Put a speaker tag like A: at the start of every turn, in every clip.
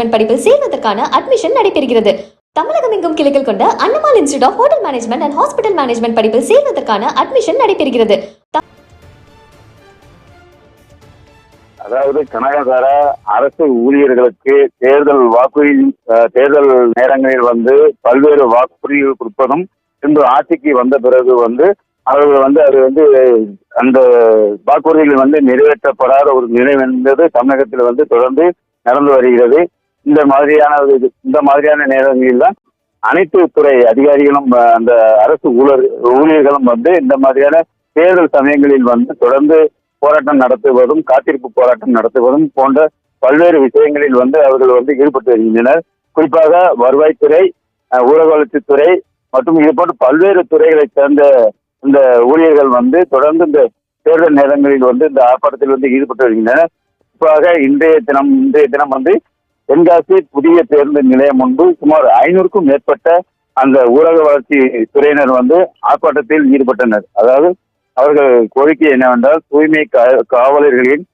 A: படிப்பில் சேர்வதற்கான அட்மிஷன் நடைபெறுகிறது. தமிழகம் எங்கும் கிளைகள் கொண்ட Annamal institute of hotel management and hospital management படிப்பில் சேர்வதற்கான அட்மிஷன் நடைபெறுகிறது.
B: அதாவது கனகதார அரசு ஊழியர்களுக்கு தேர்தல் வாக்குறுதி தேர்தல் நேரங்களில் வந்து பல்வேறு வாக்குறுதிகள் கொடுப்பதும் பின்பு ஆட்சிக்கு வந்த பிறகு வந்து அவர்கள் வந்து அது வந்து அந்த வாக்குறுதிகள் வந்து நிறைவேற்றப்படாத ஒரு நிலை என்பது தமிழகத்தில் வந்து தொடர்ந்து நடந்து வருகிறது. இந்த மாதிரியான இது- இந்த மாதிரியான நேரங்களில் தான் அனைத்து துறை அதிகாரிகளும் அந்த அரசு ஊழல் ஊழியர்களும் வந்து இந்த மாதிரியான தேர்தல் சமயங்களில் வந்து தொடர்ந்து போராட்டம் நடத்துவதும் காத்திருப்பு போராட்டம் நடத்துவதும் போன்ற பல்வேறு விஷயங்களில் வந்து அவர்கள் வந்து ஈடுபட்டு வருகின்றனர் குறிப்பாக வருவாய்த்துறை ஊரக வளர்ச்சித்துறை மற்றும் இது போன்ற பல்வேறு துறைகளைச் சேர்ந்த இந்த ஊழியர்கள் வந்து தொடர்ந்து இந்த தேர்தல் நேரங்களில் வந்து இந்த ஆர்ப்பாட்டத்தில் வந்து ஈடுபட்டு வருகின்றனர் குறிப்பாக இன்றைய தினம் இன்றைய தினம் வந்து தென்காசி புதிய பேருந்து நிலையம் முன்பு சுமார் ஐநூறுக்கும் மேற்பட்ட அந்த ஊரக வளர்ச்சி துறையினர் வந்து ஆர்ப்பாட்டத்தில் ஈடுபட்டனர். அதாவது அவர்கள் கோரிக்கை என்னவென்றால் தூய்மை காவலர்களின்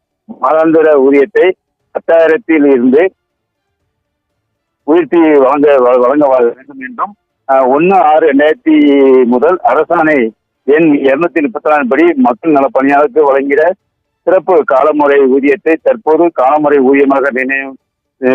B: மாதாந்திர ஊதியத்தை பத்தாயிரத்தில் இருந்து உயர்த்தி வழங்க வழங்க வேண்டும் என்றும் ஒன்னு ஆறு ரெண்டாயிரத்தி முதல் அரசாணை எண் இருநூத்தி முப்பத்தி நாலு படி மக்கள் நல பணியாளருக்கு வழங்கிட சிறப்பு காலமுறை ஊதியத்தை தற்போது காலமுறை ஊதியமாக நிர்ணயம்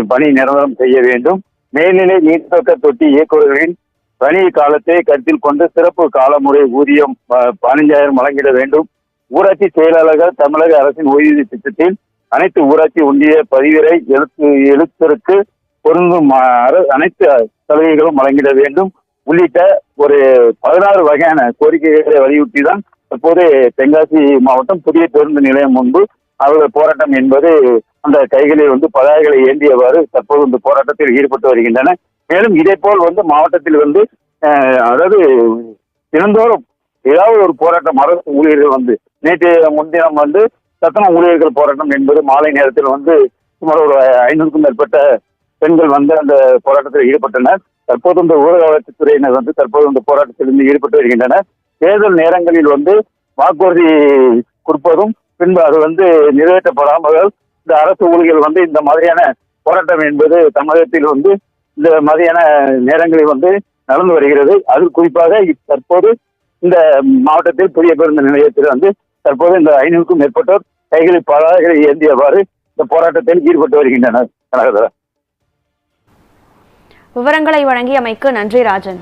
B: பணி நிரந்தரம் செய்ய வேண்டும். மேல்நிலை நீர்த்தக்க தொட்டி இயக்குநர்களின் பணி காலத்தை கருத்தில் கொண்டு சிறப்பு காலமுறை ஊதியம் பதினஞ்சாயிரம் பதினைஞ்சாயிரம் வழங்கிட வேண்டும். ஊராட்சி செயலாளர்கள் தமிழக அரசின் ஓய்வூதிய திட்டத்தில் அனைத்து ஊராட்சி ஒன்றிய பதிவிரை எழுத்து எழுத்தருக்கு பொருந்தும் அர- அனைத்து சலுகைகளும் வழங்கிட வேண்டும். உள்ளிட்ட ஒரு பதினாறு வகையான கோரிக்கைகளை வலியுறுத்தி தான் தற்போது தென்காசி மாவட்டம் புதிய பேருந்து நிலையம் முன்பு அவர்கள் போராட்டம் என்பது அந்த கைகளில் வந்து பதாகைகளை ஏந்தியவாறு தற்போது இந்த போராட்டத்தில் ஈடுபட்டு வருகின்றன. மேலும் இதே போல் வந்து மாவட்டத்தில் வந்து அதாவது தினந்தோறும் ஏதாவது ஒரு போராட்டம் அரசு ஊழியர்கள் வந்து நேற்று முன்தினம் வந்து சத்தன ஊழியர்கள் போராட்டம் என்பது மாலை நேரத்தில் வந்து சுமார் ஒரு ஐநூறுக்கும் மேற்பட்ட பெண்கள் வந்து அந்த போராட்டத்தில் ஈடுபட்டனர். தற்போது இந்த ஊரக வளர்ச்சித்துறையினர் வந்து தற்போது இந்த போராட்டத்தில் இருந்து ஈடுபட்டு வருகின்றனர். தேர்தல் நேரங்களில் வந்து வாக்குறுதி கொடுப்பதும் பின்பு அது வந்து நிறைவேற்றப்படாமல் இந்த அரசு ஊழியர்கள் வந்து இந்த மாதிரியான போராட்டம் என்பது தமிழகத்தில் வந்து இந்த மாதிரியான நேரங்களில் வந்து நடந்து வருகிறது. அது குறிப்பாக தற்போது இந்த மாவட்டத்தில் புதிய பேருந்து நிலையத்தில் வந்து தற்போது இந்த ஐநூறுக்கும் மேற்பட்டோர் கைகளில் பலகைகளை ஏந்தியவாறு இந்த போராட்டத்தில் ஈடுபட்டு வருகின்றனர். கனகதரன்
C: விவரங்களை வழங்கியமைக்கு நன்றி ராஜன்.